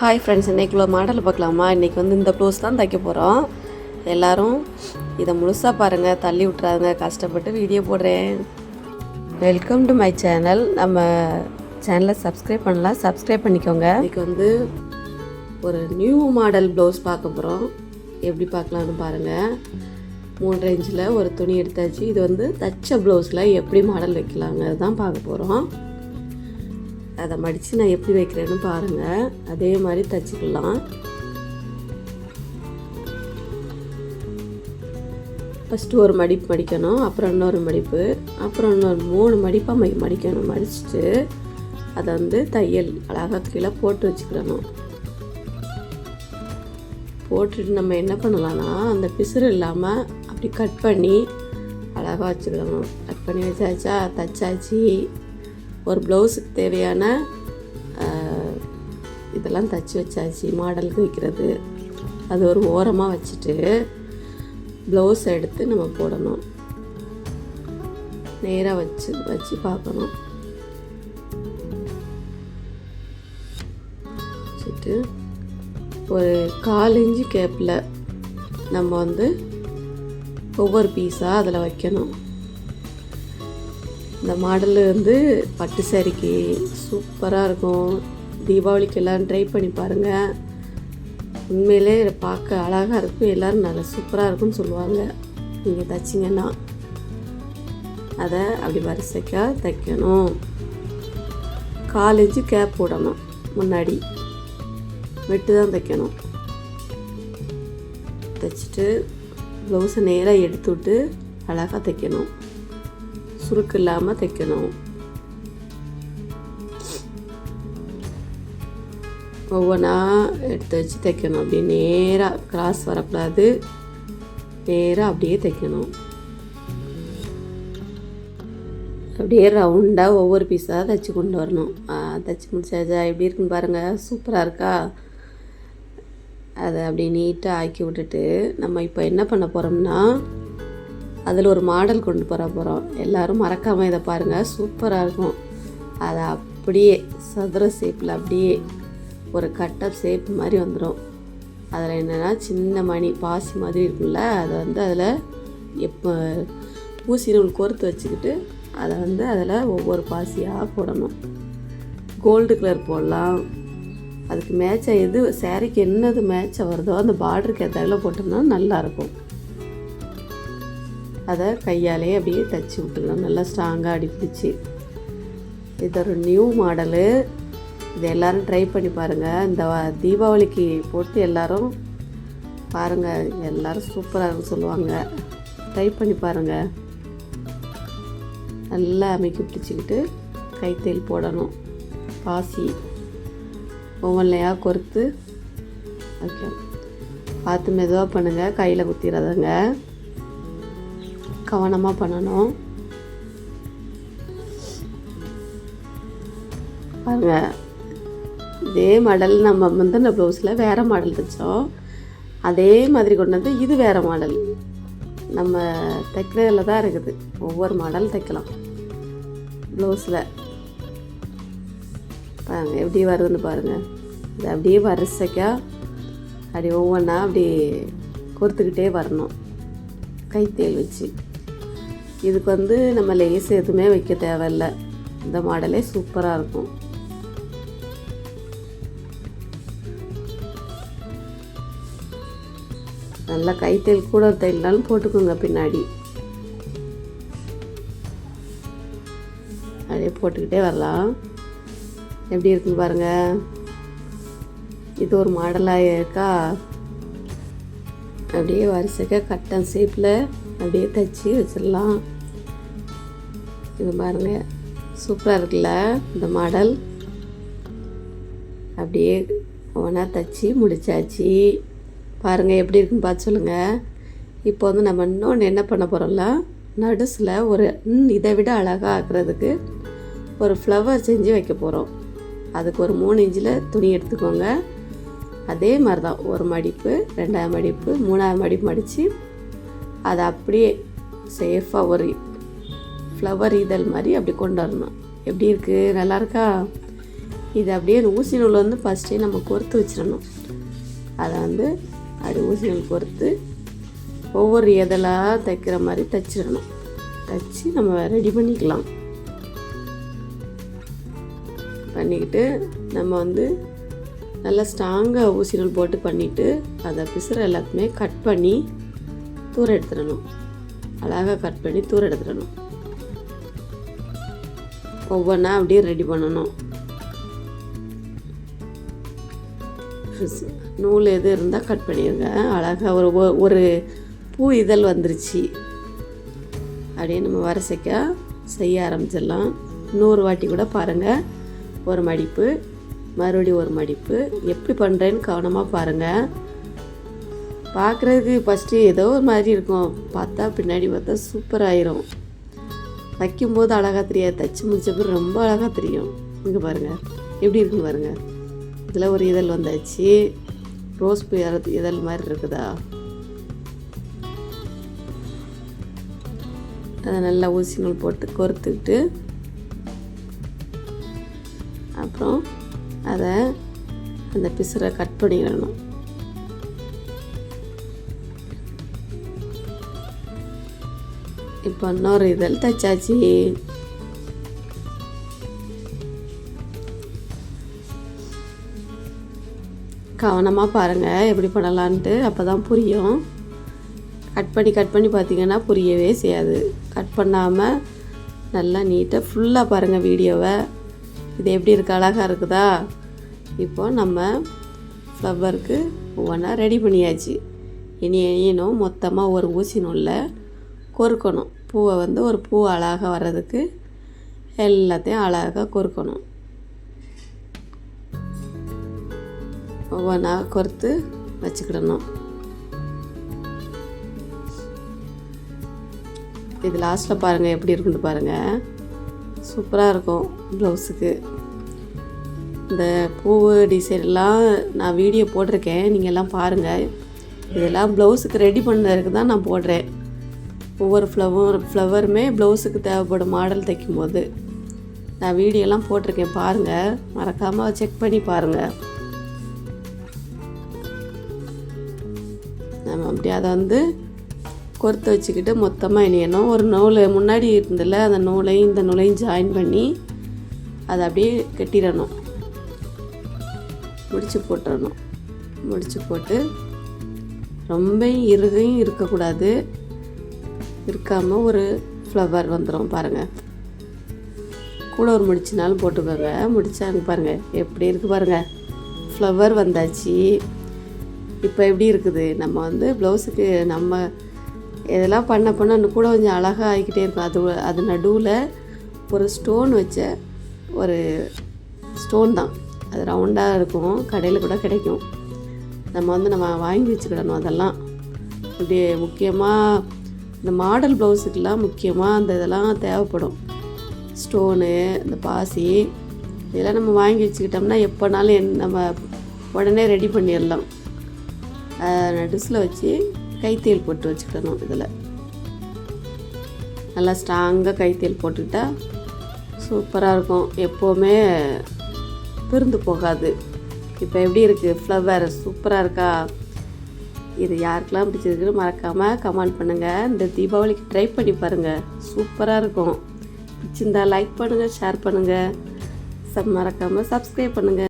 Hi friends இன்றைக்குள்ள model பார்க்கலாமா? இன்றைக்கி வந்து இந்த ப்ளவுஸ் தான் தைக்க போகிறோம் எல்லோரும் இதை முழுசாக பாருங்கள் தள்ளி விட்றாங்க கஷ்டப்பட்டு வீடியோ போடுறேன். வெல்கம் டு மை சேனல் நம்ம சேனலை சப்ஸ்கிரைப் பண்ணலாம் சப்ஸ்கிரைப் பண்ணிக்கோங்க. இன்றைக்கி வந்து ஒரு நியூ மாடல் ப்ளவுஸ் பார்க்க போகிறோம் எப்படி பார்க்கலான்னு பாருங்கள் மூன்றரை இன்ச்சில் ஒரு துணி எடுத்தாச்சு. இது வந்து தச்ச ப்ளவுஸில் எப்படி மாடல் வைக்கலாங்கிறது தான் பார்க்க போகிறோம் அதை மடித்து நான் எப்படி வைக்கிறேன்னு பாருங்கள் அதே மாதிரி தச்சுக்கலாம். ஃபஸ்ட்டு ஒரு மடிப்பு மடிக்கணும் அப்புறம் இன்னொரு மடிப்பு அப்புறம் இன்னொரு மூணு மடிப்பாக மை மடிக்கணும். மடிச்சுட்டு அதை வந்து தையல் அழகாக கீழே போட்டு வச்சுக்கிடணும். போட்டுட்டு நம்ம என்ன பண்ணலாம்னா அந்த பிசுறு இல்லாமல் அப்படி கட் பண்ணி அழகாக வச்சுக்கிடணும். கட் பண்ணி வச்சாச்சா? தச்சாச்சு. ஒரு ப்ளவுஸுக்கு தேவையான இதெல்லாம் தச்சு வச்சாச்சு மாடலுக்கு வைக்கிறது. அது ஒரு ஓரமாக வச்சுட்டு ப்ளவுஸ் எடுத்து நம்ம போடணும். நேராக வச்சு வச்சு பார்க்கணும். வச்சுட்டு ஒரு கால் இன்ச்சு கேப்பில் நம்ம வந்து ஒவ்வொரு பீஸாக அதில் வைக்கணும். இந்த மாடல் வந்து பட்டு சாரிக்கு சூப்பராக இருக்கும். தீபாவளிக்கு எல்லோரும் ட்ரை பண்ணி பாருங்கள் உண்மையிலே பார்க்க அழகாக இருக்கும். எல்லோரும் நல்லா சூப்பராக இருக்கும்னு சொல்லுவாங்க. நீங்கள் தைச்சிங்கன்னா. அதை அப்படி வரிசைக்காக தைக்கணும். காலேஜ் கேப் போடணும். முன்னாடி. வெட்டு தான் தைக்கணும். தைச்சிட்டு ப்ளவுஸை நேராக எடுத்து விட்டு அழகாக தைக்கணும். சுருக்கு இல்லாமல் தைக்கணும். ஒவ்வொன்றா எடுத்து வச்சு தைக்கணும். அப்படியே நேராக கிராஸ் வரக்கூடாது. நேராக அப்படியே தைக்கணும். அப்படியே ரவுண்டாக ஒவ்வொரு பீஸாக தைச்சி கொண்டு வரணும். தைச்சி முடிச்சாச்சா? எப்படி இருக்குன்னு பாருங்கள் சூப்பராக இருக்கா? அதை அப்படியே நீட்டாக ஆக்கி விட்டுட்டு நம்ம இப்போ என்ன பண்ண போகிறோம்னா அதில் ஒரு மாடல் கொண்டு போகிற போகிறோம் எல்லாரும் மறக்காமல் இதை பாருங்கள் சூப்பராக இருக்கும். அதை அப்படியே சதுர ஷேப்பில் அப்படியே ஒரு கட்டப் ஷேப் மாதிரி வந்துடும் அதில் என்னென்னா சின்ன மணி பாசி மாதிரி இருக்கும்ல அதை வந்து அதில் எப்போ ஊசி நூல் கோர்த்து வச்சுக்கிட்டு அதை வந்து அதில் ஒவ்வொரு பாசியாக போடணும். கோல்டு கலர் போடலாம். அதுக்கு மேட்சாக எது சேரீக்கு என்னது மேட்சாக வருதோ அந்த பார்டருக்கு ஏற்றால போட்டோம்னா நல்லாயிருக்கும் அதை கையாலே அப்படியே தச்சு விட்டுக்கலாம் நல்லா ஸ்ட்ராங்காக அடிப்பிடிச்சு. இது ஒரு நியூ மாடலு இது எல்லோரும் ட்ரை பண்ணி பாருங்கள் இந்த தீபாவளிக்கு போட்டு எல்லோரும் பாருங்கள் எல்லோரும் சூப்பராக இருக்குன்னு சொல்லுவாங்க. ட்ரை பண்ணி பாருங்கள் நல்லா அமைக்கி பிடிச்சிக்கிட்டு கைத்தேல் போடணும். பாசி ஒவ்வொன்றையாக கொறுத்து வைக்கணும். பார்த்து மெதுவாக பண்ணுங்கள் கையில் குத்திடாதங்க கவனமாக பண்ணணும். பாருங்க இதே மாடல் நம்ம முந்தின ப்ளவுஸில் வேறு மாடல் தைச்சோம். அதே மாதிரி கொண்டு வந்து இது வேறு மாடல் நம்ம தைக்கிறதுல தான் இருக்குது. ஒவ்வொரு மாடல் தைக்கலாம். ப்ளவுஸில் பாருங்க எப்படி வருதுன்னு பாருங்கள் இது அப்படியே வரிசைக்கா அப்படி ஒவ்வொன்றா அப்படி கொடுத்துக்கிட்டே வரணும். கைத்தேல் வச்சு. இதுக்கு வந்து நம்ம லேஸ் எதுவுமே வைக்க தேவையில்ல. இந்த மாடலே சூப்பராக இருக்கும். நல்லா கைத்தேல் கூட தையல்னாலும் போட்டுக்கோங்க பின்னாடி. அப்படியே போட்டுக்கிட்டே வரலாம். எப்படி இருக்குன்னு பாருங்க. இது ஒரு மாடலாக இருக்கா? அப்படியே வரிசைக்காக கட்டன் ஷேப்பில் அப்படியே தைச்சி வச்சிடலாம். இது பாருங்க சூப்பராக இருக்குல்ல இந்த மாடல். அப்படியே ஒவ்வொன்றா தைச்சி முடித்தாச்சு பாருங்கள் எப்படி இருக்குன்னு பார்த்து சொல்லுங்கள் இப்போ வந்து நம்ம இன்னொன்று என்ன பண்ண போகிறோம்ல நடுசில் ஒரு இதை விட அழகாக ஆக்குறதுக்கு ஒரு ஃப்ளவர் செஞ்சு வைக்க போகிறோம் அதுக்கு ஒரு மூணு இன்ச்சில் துணி எடுத்துக்கோங்க. அதே மாதிரி தான் ஒரு மடிப்பு ரெண்டாவது மடிப்பு மூணாவது மடிப்பு மடித்து அதை அப்படியே சேஃபாக ஒரு ஃப்ளவர் இதழ் மாதிரி அப்படி கொண்டு வரணும். எப்படி இருக்குது நல்லா இருக்கா? இது அப்படியே ஊசி நூல் வந்து ஃபஸ்ட்டே நம்ம கொறுத்து வச்சிடணும். அதை வந்து அப்படி ஊசி நூல் கொறுத்து ஒவ்வொரு இதழாக தைக்கிற மாதிரி தைச்சிடணும். தைச்சி நம்ம ரெடி பண்ணிக்கலாம். பண்ணிக்கிட்டு நம்ம வந்து நல்லா ஸ்ட்ராங்காக ஊசி நூல் போட்டு பண்ணிவிட்டு அதை பிசுற எல்லாத்தையுமே கட் பண்ணி தூர எடுத்துடணும். அழகாக கட் பண்ணி தூர எடுத்துடணும். ஒவ்வொன்றா அப்படியே ரெடி பண்ணணும். நூல் எது இருந்தால் கட் பண்ணிடுங்க அழகாக ஒரு ஒ- ஒரு பூ இதழ் வந்துருச்சு. அப்படியே நம்ம வரிசைக்க செய்ய ஆரம்பிச்சிடலாம். நூறு வாட்டி கூட பாருங்கள் ஒரு மடிப்பு மறுபடியும் ஒரு மடிப்பு. எப்படி பண்ணுறேன்னு கவனமாக பாருங்கள் பார்க்குறதுக்கு ஃபஸ்ட்டு ஏதோ ஒரு மாதிரி இருக்கும். பார்த்தா பின்னாடி பார்த்தா சூப்பர் ஆயிரும். தைக்கும்போது அழகாக தெரியாது. தைச்சி முடிச்ச பிறகு ரொம்ப அழகாக தெரியும். இங்கே பாருங்கள் எப்படி இருக்குன்னு பாருங்கள் இதில் ஒரு இதழ் வந்தாச்சு. ரோஸ் பூ இதழ் மாதிரி இருக்குதா? அதை நல்லா ஊசி நூல் போட்டு கோர்த்துக்கிட்டு அப்புறம் அதை அந்த பிசுரை கட் பண்ணிடணும். இப்போ இன்னொரு இதழ் தைச்சாச்சு. கவனமாக பாருங்கள் எப்படி பண்ணலான்ட்டு அப்போ தான் புரியும். கட் பண்ணி கட் பண்ணி பார்த்தீங்கன்னா புரியவே செய்யாது. கட் பண்ணாமல் நல்லா நீட்டாக ஃபுல்லாக பாருங்கள் வீடியோவை. இது எப்படி இருக்கு அழகாக இருக்குதா? இப்போ நம்ம ஃப்ளவருக்கு ஒவ்வொன்றா ரெடி பண்ணியாச்சு. இனி இனியனும் மொத்தமாக ஒரு ஊசி நூலில் கொறுக்கணும். பூவை வந்து ஒரு பூ அழகாக வர்றதுக்கு எல்லாத்தையும் அழகாக கொறுக்கணும். ஒவ்வொன்றா கொறுத்து வச்சுக்கிடணும். இது லாஸ்ட்டில் பாருங்கள் எப்படி இருக்குன்னு பாருங்கள் சூப்பராக இருக்கும் ப்ளவுஸுக்கு. இந்த பூவு டிசைன்லாம் நான் வீடியோ போட்டிருக்கேன். நீங்கள் எல்லாம் பாருங்கள் இதெல்லாம் ப்ளவுஸுக்கு ரெடி பண்ணதுக்கு தான் நான் போடுறேன். ஒவ்வொரு ஃப்ளவர் ஃப்ளவருமே ப்ளவுஸுக்கு தேவைப்படும் மாடல் தைக்கும்போது. நான் வீடியோலாம் போட்டிருக்கேன் பாருங்கள் மறக்காமல் செக் பண்ணி பாருங்கள் நம்ம அப்படி அதை வந்து கொறுத்து வச்சுக்கிட்டு மொத்தமாக இணையணும். ஒரு நூல் முன்னாடி இருந்ததில்ல அந்த நூலையும் இந்த நூலையும் ஜாயின் பண்ணி அதை அப்படியே கட்டிடணும். முடிச்சு போட்டுறணும் முடிச்சு போட்டு ரொம்ப இறுகையும் இருக்கக்கூடாது. இருக்காமல் ஒரு ஃப்ளவர் வந்துடும் பாருங்கள் கூட ஒரு முடிச்சுனாலும் போட்டுக்கோங்க. முடிச்சாங்க பாருங்கள் எப்படி இருக்குது பாருங்கள் ஃப்ளவர் வந்தாச்சு. இப்போ எப்படி இருக்குது? நம்ம வந்து ப்ளவுஸுக்கு நம்ம இதெல்லாம் பண்ண பண்ண இன்னும் கூட கொஞ்சம் அழகாக ஆகிக்கிட்டே இருக்கும். அது அது நடுவில் ஒரு ஸ்டோன் வச்ச ஒரு ஸ்டோன் தான். அது ரவுண்டாக இருக்கும். கடையில் கூட கிடைக்கும். நம்ம வந்து நம்ம வாங்கி வச்சுக்கிடணும் அதெல்லாம். இப்படி முக்கியமாக இந்த மாடல் ப்ளவுஸுக்கெலாம் முக்கியமாக அந்த இதெல்லாம் தேவைப்படும். ஸ்டோனு இந்த பாசி இதெல்லாம் நம்ம வாங்கி வச்சுக்கிட்டோம்னா எப்போனாலும் என் நம்ம உடனே ரெடி பண்ணிடலாம். நடுஸில் வச்சு கைத்தேல் போட்டு வச்சுக்கணும் இதில். நல்லா ஸ்ட்ராங்காக கைத்தேல் போட்டுக்கிட்டா சூப்பராக இருக்கும். எப்போவுமே பிரிந்து போகாது. இப்போ எப்படி இருக்குது? ஃப்ளவர் சூப்பராக இருக்கா? இது யாருக்கெல்லாம் பிடிச்சிருக்குன்னு மறக்காமல் கமெண்ட் பண்ணுங்கள் இந்த தீபாவளிக்கு ட்ரை பண்ணி பாருங்கள் சூப்பராக இருக்கும். பிடிச்சிருந்தா லைக் பண்ணுங்கள் ஷேர் பண்ணுங்கள் சப் மறக்காமல் சப்ஸ்கிரைப் பண்ணுங்கள்